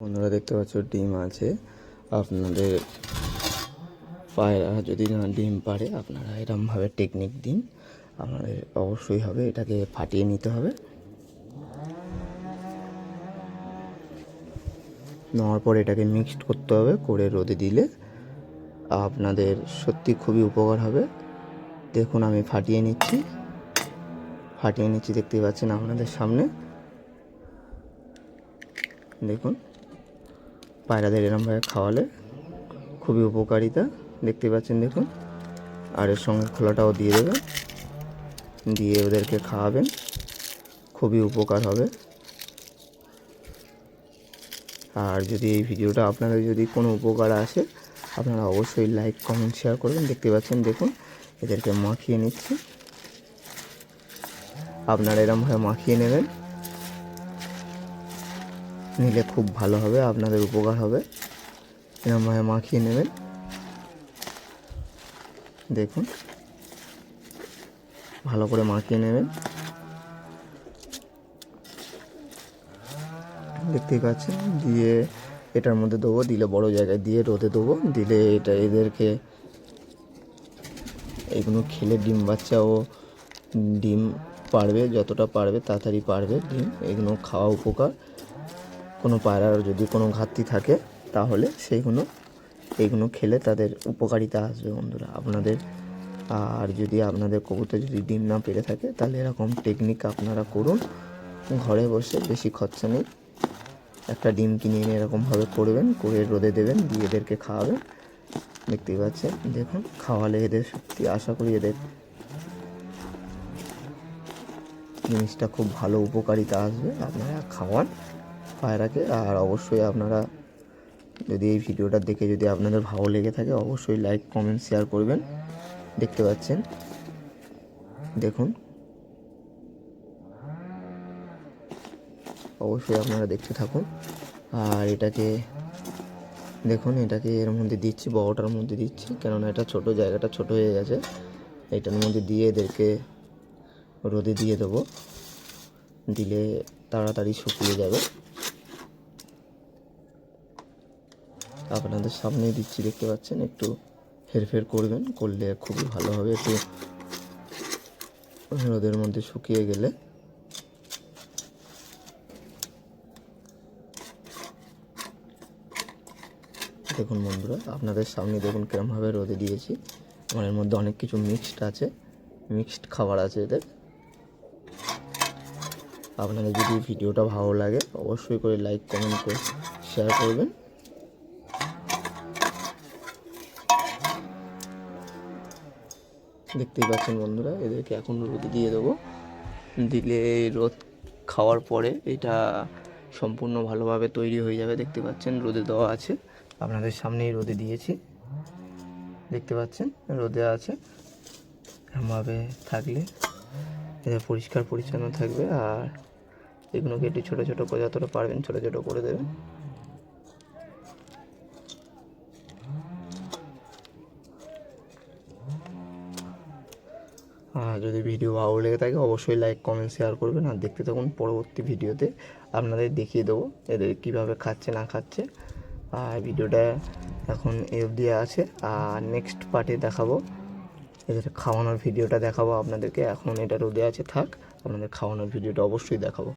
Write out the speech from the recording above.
বন্ধুরা দেখতে পাচ্ছ, ডিম আছে। আপনাদের পায়রা যদি না ডিম পারে, আপনারা এরমভাবে টেকনিক দিন। আপনাদের অবশ্যই হবে, এটাকে ফাটিয়ে নিতে হবে। নেওয়ার পর এটাকে মিক্সড করতে হবে, করে রোদে দিলে আপনাদের সত্যি খুবই উপকার হবে। দেখুন, আমি ফাটিয়ে নিচ্ছি। ফাটিয়ে নিচ্ছি, দেখতেই পাচ্ছেন আপনাদের সামনে। দেখুন পায়রাদের এরমভাবে খাওয়ালে খুবই উপকারিতা। দেখতে পাচ্ছেন, দেখুন। আর এর সঙ্গে খোলাটাও দিয়ে দেবেন দিয়ে ওদেরকে খাওয়াবেন। খুবই উপকার হবে। আর যদি এই ভিডিওটা আপনাদের যদি কোনো উপকার আসে, আপনারা অবশ্যই লাইক কমেন্ট শেয়ার করবেন। দেখতে পাচ্ছেন, দেখুন, এদেরকে মাখিয়ে নিচ্ছি। আপনারা এরমভাবে মাখিয়ে নেবেন। নিলে খুব ভালো হবে, আপনাদের উপকার হবে। এরমভাবে মাখিয়ে নেবেন। দেখুন। ভালো করে মাখিয়ে নেবেন। দেখতেই পাচ্ছেন? দিয়ে এটার মধ্যে দেবো, দিলে বড় জায়গায় দিয়ে রোদে দেবো। দিলে এটা এদেরকে এগুলো খেলে ডিম বাচ্চাও ডিম পারবে, যতটা পারবে তাড়াতাড়ি পারবে। ডিম এগুলো খাওয়া উপকার। কোনো পায়রার যদি কোনো ঘাটতি থাকে, তাহলে সেইগুলো, এইগুলো খেলে তাদের উপকারিতা আসবে বন্ধুরা। আপনাদের, আর যদি আপনাদের কবুতর যদি ডিম না পেরে থাকে, তাহলে এরকম টেকনিক আপনারা করুন। ঘরে বসে বেশি খরচা নেই। একটা ডিম কিনে এনে এরকমভাবে করবেন, করে রোদে দেবেন, দিয়ে এদেরকে খাওয়াবেন। দেখতেই পাচ্ছেন, দেখুন, খাওয়ালে এদের সত্যি আশা করি এদের জিনিসটা খুব ভালো উপকারিতা আসবে। আপনারা খাওয়ান। পায়রাকে আর অবশ্যই আপনারা যদি এই ভিডিওটা দেখে যদি আপনাদের ভালো লেগে থাকে, অবশ্যই লাইক কমেন্ট শেয়ার করবেন। দেখতে পাচ্ছেন? দেখুন। অবশ্যই আপনারা দেখতে থাকুন। আর এটাকে, দেখুন, এটাকে এর মধ্যে দিচ্ছি, বড়টার মধ্যে দিচ্ছি, কেননা এটা ছোট, জায়গাটা ছোট হয়ে গেছে। এটার মধ্যে দিয়ে এদেরকে রোদে দিয়ে দেবো। দিলে তাড়াতাড়ি শুকিয়ে যাবে। আপনাদের সামনেই দিচ্ছি, দেখতে পাচ্ছেন? একটু হেরফের করবেন, করলে খুবই ভালো হবে। একটু রোদের মধ্যে শুকিয়ে গেলে। দেখুন বন্ধুরা, আপনাদের সামনে দেখুন কিরমভাবে রোদে দিয়েছি। আমার এর মধ্যে অনেক কিছু মিক্সড আছে। মিক্সড খাবার আছে এদের। আপনাদের যদি ভিডিওটা ভালো লাগে, অবশ্যই করে লাইক কমেন্ট করে শেয়ার করবেন। দেখতেই পাচ্ছেন বন্ধুরা, এদেরকে এখন রোদে দিয়ে দেবো। দিলে রোদ খাওয়ার পরে এটা সম্পূর্ণ ভালোভাবে তৈরি হয়ে যাবে, দেখতে পাচ্ছেন রোদে দেওয়া আছে। আপনাদের সামনেই রোদে দিয়েছি, দেখতে পাচ্ছেন রোদে আছে। এমনভাবে থাকলে এদের পরিষ্কার পরিচ্ছন্ন থাকবে, আর এগুলোকে একটু ছোটো ছোটো যতটা পারবেন ছোটো ছোটো করে দেবেন। যদি ভিডিও ভালো লেগে থাকে, অবশ্যই লাইক কমেন্ট শেয়ার করবেন। আর দেখতে থাকুন পরবর্তী ভিডিওতে। আপনাদের দেখিয়ে দেবো এদের কীভাবে খাচ্ছে, না খাচ্ছে। আর ভিডিওটা এখন এ অবধি আছে। আর নেক্সট পার্টে দেখাবো। এদের খাওয়ানোর ভিডিওটা দেখাবো আপনাদেরকে। এখন এটা রোদে আছে, থাক। আপনাদের খাওয়ানোর ভিডিওটা অবশ্যই দেখাবো।